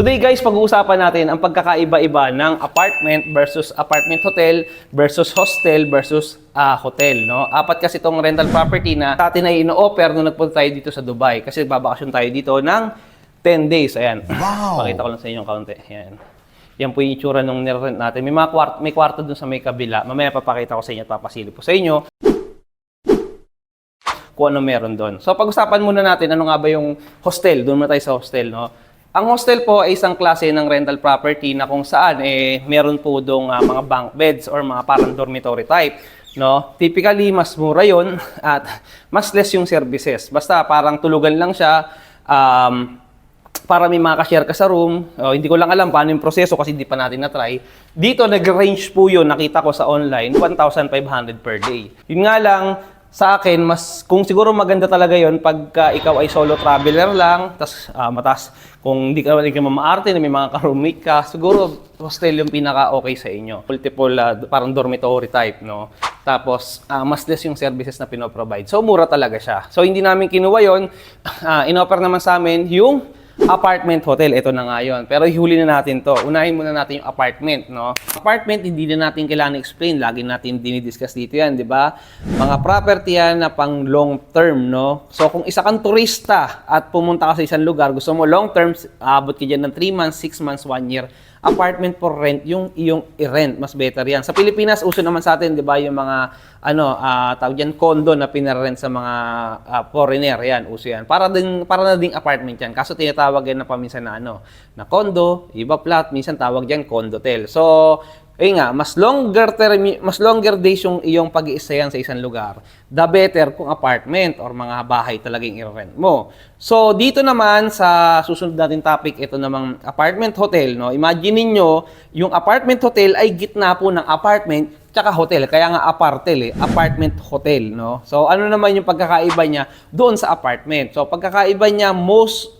Today guys, pag-uusapan natin ang pagkakaiba-iba ng apartment versus apartment hotel versus hostel versus ah, hotel, no? Apat kasi itong rental property na sa atin ay ino-offer nung nagpunta tayo dito sa Dubai kasi nagbabakasyon tayo dito ng 10 days. Ayan. Wow! Pakita ko lang sa inyo yung kaunti. Ayan. Yan po yung itsura nung nirent natin. May mga kwarto, may kwarto dun sa may kabila. Mamaya papakita ko sa inyo at papasilip ko sa inyo kung ano meron doon. So pag-usapan muna natin ano nga ba yung hostel. Doon muna tayo sa hostel, no? Ang hostel po ay isang klase ng rental property na kung saan eh meron po doong ah, mga bunk beds or mga parang dormitory type, no? Typically mas mura 'yon at mas less yung services. Basta parang tulugan lang siya um, para may makashare ka sa room. Oh, hindi ko lang alam paano yung proseso kasi hindi pa natin na-try. Dito, nag-range po yun, nakita ko sa online, 1,500 per day. Yun nga lang, sa akin, mas, kung siguro maganda talaga yon pagka ikaw ay solo traveler lang, tas ah, matas, kung hindi ka hindi ka mamaarte na may mga ka-roommate ka, siguro hostel yung pinaka-okay sa inyo. Multiple, ah, parang dormitory type, no? Tapos, ah, mas less yung services na pinoprovide. So, mura talaga siya. So, hindi namin kinuha yon Ah, in-offer naman sa amin yung apartment hotel. Ito na nga yun. Pero ihuli na natin to. Unahin muna natin yung apartment, no? Apartment, hindi na natin kailangan explain. Lagi natin dinidiscuss dito yan, di ba? Mga property yan na pang long term, no? So, kung isa kang turista at pumunta ka sa isang lugar, gusto mo long term, abot ka dyan ng 3 months, 6 months, 1 year, apartment for rent, yung iyong i-rent, mas better yan. Sa Pilipinas, uso naman sa atin, di ba, yung mga, ano, ah tawag yan, condo na pinarent sa mga ah, foreigner, yan, uso yan. Para din, para na ding apartment yan. Kaso tinatawag yan na paminsan na, ano, na condo, iba flat, minsan tawag yan condotel. So, ayun nga, mas longer term, mas longer days yung iyong pag-iisayan sa isang lugar, the better kung apartment or mga bahay talagang i-rent mo. So, dito naman sa susunod natin topic, ito namang apartment hotel, no? Imagine niyo yung apartment hotel ay gitna po ng apartment tsaka hotel. Kaya nga apartel eh, apartment hotel, no? So, ano naman yung pagkakaiba niya doon sa apartment? So, pagkakaiba niya most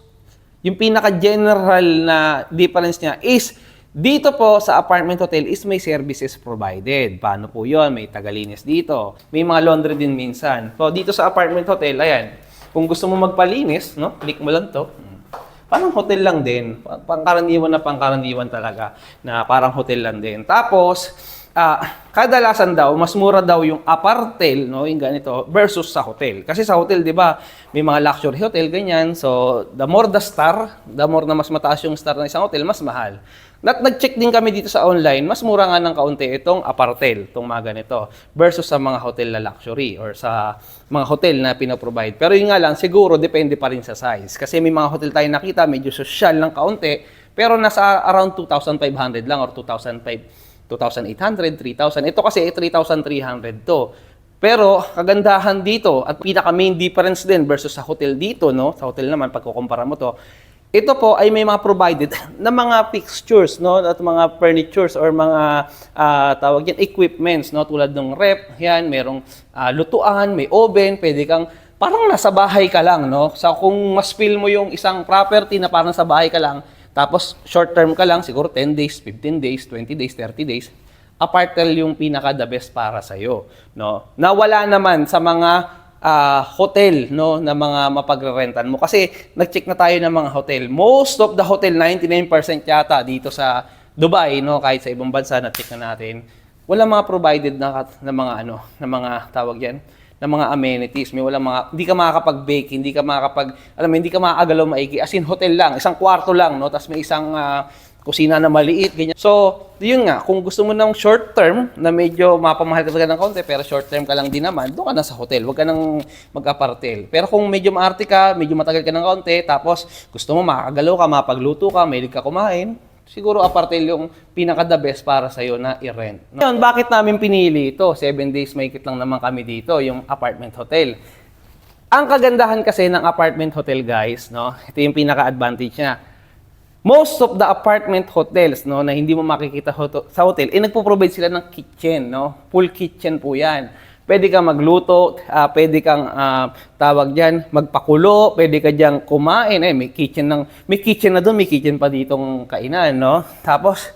yung pinaka-general na difference niya is dito po sa apartment hotel is may services provided. Paano po yon? May tagalinis dito. May mga laundry din minsan. So dito sa apartment hotel, ayan. Kung gusto mo magpalinis, no? Click mo lang to. Parang hotel lang din. Pa- Pangkaraniwan na pangkaraniwan talaga. Na parang hotel lang din. Tapos, ah, kadalasan daw, mas mura daw yung apartel, no, yung ganito, versus sa hotel. Kasi sa hotel, di ba, may mga luxury hotel, ganyan. So, the more the star, the more na mas mataas yung star ng isang hotel, mas mahal. Nat nag-check din kami dito sa online, mas mura nga ng kaunti itong apartel, itong mga ganito, versus sa mga hotel na luxury or sa mga hotel na pinaprovide. Pero yun nga lang, siguro depende pa rin sa size. Kasi may mga hotel tayo nakita, medyo social ng kaunti, pero nasa around 2,500 lang or 2,500 2,800, 3,000. Ito kasi eh, 3,300 to. Pero kagandahan dito at pinaka main difference din versus sa hotel dito, no? Sa hotel naman pag kukumpara mo to, ito po ay may mga provided na mga fixtures, no? At mga furnitures or mga ah, tawag yan equipments, no? Tulad ng rep, yan, merong ah, lutuan, may oven, pwede kang parang nasa bahay ka lang, no? So kung mas feel mo yung isang property na parang sa bahay ka lang, tapos short term ka lang, siguro 10 days, 15 days, 20 days, 30 days, apartel yung pinaka the best para sa iyo, no? Nawala naman sa mga ah, hotel, no, na mga mapagrerentan mo kasi nag-check na tayo ng mga hotel. Most of the hotel 99% yata dito sa Dubai, no, kahit sa ibang bansa na check na natin, wala mga provided na, na mga ano, na mga tawag yan, na mga amenities. May walang mga, hindi ka makakapag-bake, hindi ka makakapag, alam mo, hindi ka makakagalaw maigi. As in, hotel lang, isang kwarto lang, no? Tapos may isang ah, kusina na maliit, ganyan. So, yun nga, kung gusto mo ng short term, na medyo mapamahal ka ng konti, pero short term ka lang din naman, doon ka na sa hotel. Huwag ka nang mag-apartel. Pero kung medyo maarte ka, medyo matagal ka ng konti, tapos gusto mo makakagalaw ka, mapagluto ka, mahilig ka kumain, siguro apartel yung pinaka the best para sa iyo na i-rent. Ngayon, bakit namin pinili ito? Seven days mahigit lang naman kami dito, yung apartment hotel. Ang kagandahan kasi ng apartment hotel, guys, no? Ito yung pinaka-advantage niya. Most of the apartment hotels, no, na hindi mo makikita hoto- sa hotel, eh nagpo-provide sila ng kitchen, no? Full kitchen po 'yan. Pwede kang magluto, ah, pwede kang ah, tawag diyan, magpakulo, pwede ka diyan kumain, eh may kitchen ng may kitchen na doon, may kitchen pa ditong kainan, no? Tapos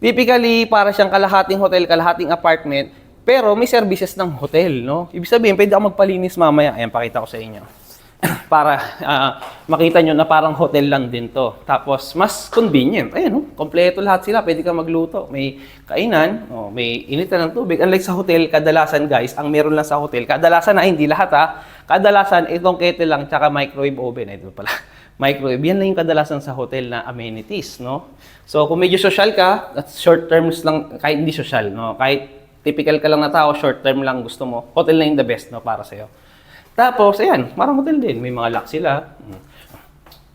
typically para siyang kalahating hotel, kalahating apartment, pero may services ng hotel, no? Ibig sabihin, pwede ako magpalinis mamaya. Ayan, pakita ko sa inyo. para ah, makita nyo na parang hotel lang din to. Tapos, mas convenient. Ayun, oh, kompleto lahat sila. Pwede ka magluto. May kainan, oh, may initan ng tubig. Unlike sa hotel, kadalasan guys, ang meron lang sa hotel, kadalasan na hindi lahat ha, kadalasan itong kettle lang, tsaka microwave oven. Ay, Ito pala. Microwave. Yan lang yung kadalasan sa hotel na amenities, no? So, kung medyo social ka, at short terms lang, kahit hindi social, no? Kahit typical ka lang na tao, short term lang gusto mo, hotel na yung the best, no? Para sa'yo. Tapos, ayan, parang hotel din. May mga lock sila.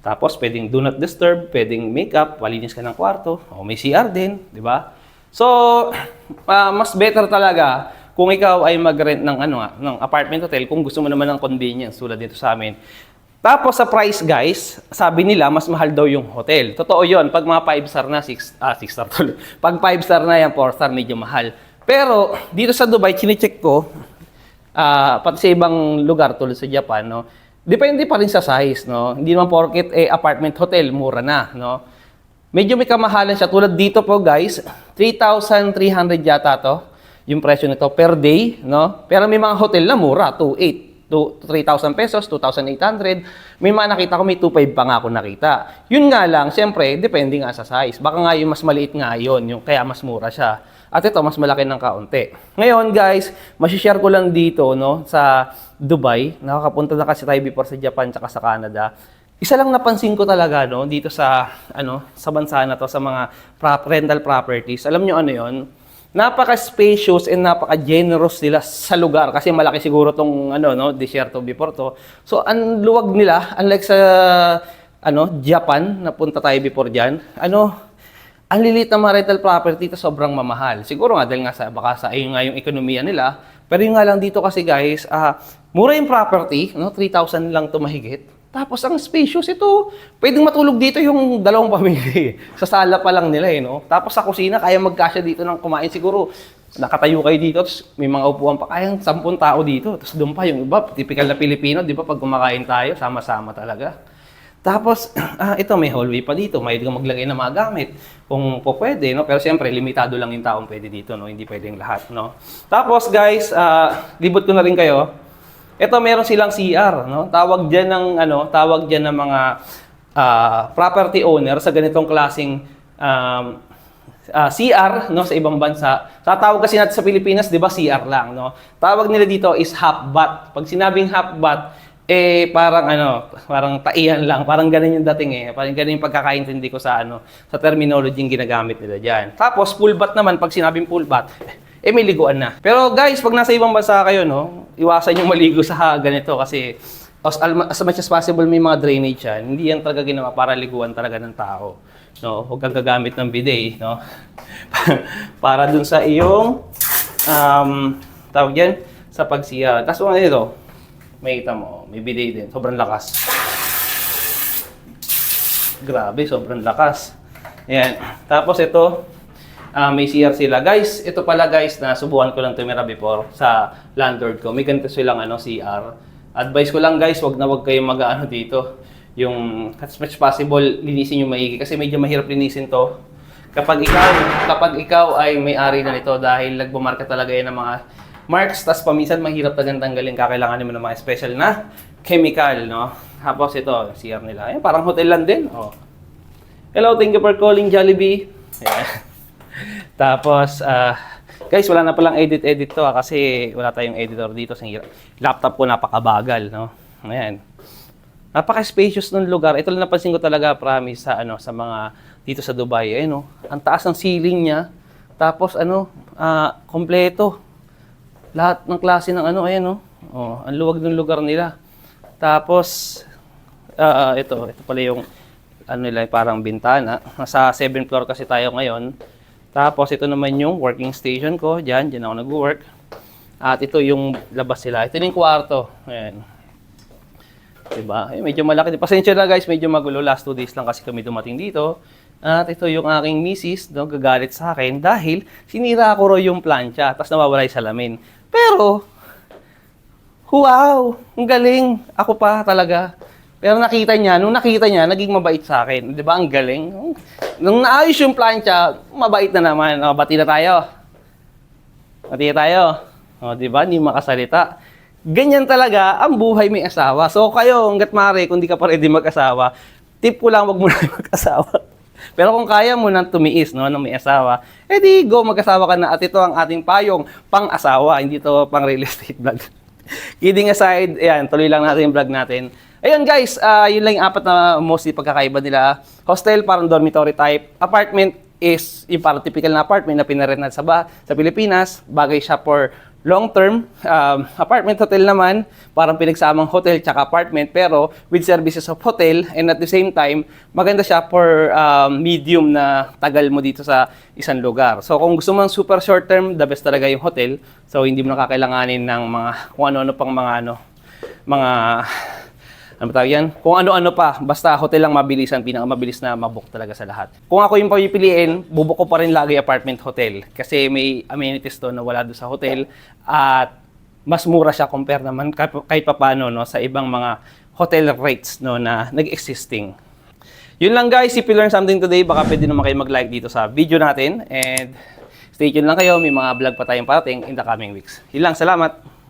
Tapos, pwedeng do not disturb, pwedeng makeup, malinis ka ng kwarto, o may CR din, di ba? So, ah, mas better talaga kung ikaw ay mag-rent ng, ano, nga, ng apartment hotel kung gusto mo naman ng convenience tulad dito sa amin. Tapos sa price guys, sabi nila mas mahal daw yung hotel. Totoo yon Pag mga 5 star na, 6, ah, 6 star tuloy. Pag 5 star na yan, 4 star, medyo mahal. Pero dito sa Dubai, chinecheck ko, ah pati sa ibang lugar tulad sa Japan, no, depende pa rin sa size. No? Hindi naman porket eh, apartment hotel, mura na. No? Medyo may kamahalan siya. Tulad dito po guys, 3,300 yata to yung presyo nito per day. No? Pero may mga hotel na mura, 2,800 to 3,000 pesos, 2,800. May mga nakita ko, may 2,500 pa nga ako nakita. Yun nga lang, siyempre, depende nga sa size. Baka nga yung mas maliit nga yun, yung, kaya mas mura siya. At ito, mas malaki ng kaunti. Ngayon, guys, masishare ko lang dito, no, sa Dubai. Nakakapunta na kasi tayo before sa Japan tsaka sa Canada. Isa lang napansin ko talaga, no, dito sa, ano, sa bansa na to, sa mga prop, rental properties. Alam nyo ano yon napaka-spacious and napaka-generous nila sa lugar kasi malaki siguro tong ano no desierto before to. So ang luwag nila unlike sa ano Japan napunta tayo before diyan. Ano ang lilit na mga rental property ito sobrang mamahal. Siguro nga dahil nga sa baka sa ayun nga yung ekonomiya nila. Pero yung nga lang dito kasi guys, ah mura yung property, no? 3,000 lang to mahigit. Tapos ang spacious ito, pwedeng matulog dito yung dalawang pamilya. eh. Sa sala pa lang nila eh, no? Tapos sa kusina, kaya magkasya dito ng kumain siguro. Nakatayo kayo dito, tapos may mga upuan pa, kayang sampung tao dito. Tapos doon pa yung iba, typical na Pilipino, di ba? Pag kumakain tayo, sama-sama talaga. Tapos, ah, ito may hallway pa dito. May kang maglagay ng mga gamit. Kung po pwede, no? Pero siyempre, limitado lang yung taong pwede dito, no? Hindi pwedeng lahat, no? Tapos, guys, ah, libot ko na rin kayo. Ito, meron silang CR, no? Tawag diyan ng, ano, tawag diyan ng mga ah, property owner sa ganitong klasing um, ah, CR no sa ibang bansa. Sa tawag kasi natin sa Pilipinas, 'di ba, CR lang, no? Tawag nila dito is half bath. Pag sinabing half bath, eh parang ano, parang taihan lang, parang ganun yung dating eh. Parang ganun yung pagkakaintindi ko sa ano, sa terminology yung ginagamit nila diyan. Tapos full bath naman pag sinabing full bath, eh may liguan na. Pero guys, pag nasa ibang bansa kayo, no, iwasan yung maligo sa ganito kasi as, as much as possible may mga drainage yan. Hindi yan talaga ginawa para liguan talaga ng tao. No, huwag kang gagamit ng bidet, no? para dun sa iyong um, tawag yan, sa pagsiya. Tapos ano ito, may kita mo, may bidet din. Sobrang lakas. Grabe, sobrang lakas. Ayan. Tapos ito, ah, may CR sila. Guys, ito pala guys, na subukan ko lang tumira before sa landlord ko. May ganito silang ano, CR. Advice ko lang guys, wag na wag kayong mag-ano dito. Yung as much possible, linisin yung maigi. Kasi medyo mahirap linisin to. Kapag ikaw, kapag ikaw ay may-ari na nito dahil nagbumarka talaga yan ng mga marks, tas paminsan mahirap talagang tanggalin, kakailangan mo ng mga special na chemical, no? Tapos ito, CR nila. Ayun, parang hotel lang din. Oh. Hello, thank you for calling Jollibee. Ayan. Tapos, ah, guys, wala na palang edit-edit to ah, kasi wala tayong editor dito. Sa laptop ko napakabagal, no? Ayan. Napaka-spacious ng lugar. Ito lang napansin ko talaga, promise, sa, ano, sa mga dito sa Dubai. Ayun, no? Ang taas ng ceiling niya. Tapos, ano, ah, kompleto. Lahat ng klase ng ano, ayan, no? Oh, ang luwag ng lugar nila. Tapos, ah, ito, ito pala yung ano nila, parang bintana. Nasa 7th floor kasi tayo ngayon. Tapos ito naman yung working station ko. Diyan, diyan ako nag-work. At ito yung labas nila. Ito yung kwarto. Ayan. Diba? Eh, medyo malaki. Pasensya na guys, medyo magulo. Last two days lang kasi kami dumating dito. At ito yung aking misis, no, gagalit sa akin dahil sinira ko raw yung plancha, tapos nawawala yung salamin. Pero, wow, ang galing. Ako pa talaga. Pero nakita niya, nung nakita niya, naging mabait sa akin. Di ba? Ang galing. Nung naayos yung plancha, mabait na naman. O, bati na tayo. Bati na tayo. O, di ba? Hindi makasalita. ganyan talaga ang buhay may asawa. So kayo, hanggat maaari, kung di ka pa ready mag-asawa, tip ko lang, wag mo na mag-asawa. Pero kung kaya mo nang tumiis, no, nang may asawa, edi go, mag-asawa ka na. At ito ang ating payong pang-asawa, hindi to pang real estate vlog. Kidding aside, ayan, tuloy lang natin yung vlog natin. Ayun guys, ah, yun lang yung apat na mostly pagkakaiba nila. Hostel, parang dormitory type. Apartment is yung parang typical na apartment na pinarent sa, ba, sa Pilipinas. Bagay siya for long term. Um, apartment hotel naman, parang pinagsamang hotel tsaka apartment pero with services of hotel and at the same time, maganda siya for um, medium na tagal mo dito sa isang lugar. So kung gusto mo ng super short term, the best talaga yung hotel. So hindi mo nakakailanganin ng mga kung ano-ano pang mga ano, mga ano tawag yan? Kung ano-ano pa, basta hotel lang mabilisan, pinakamabilis na mabook talaga sa lahat. Kung ako yung papipiliin, bubuk ko pa rin lagi apartment hotel kasi may amenities to na wala doon sa hotel at mas mura siya compare naman kahit, papano no, sa ibang mga hotel rates no, na nag-existing. Yun lang guys, if you learned something today, baka pwede naman kayo mag-like dito sa video natin and stay tuned lang kayo, may mga vlog pa tayong parating in the coming weeks. Yun lang, salamat!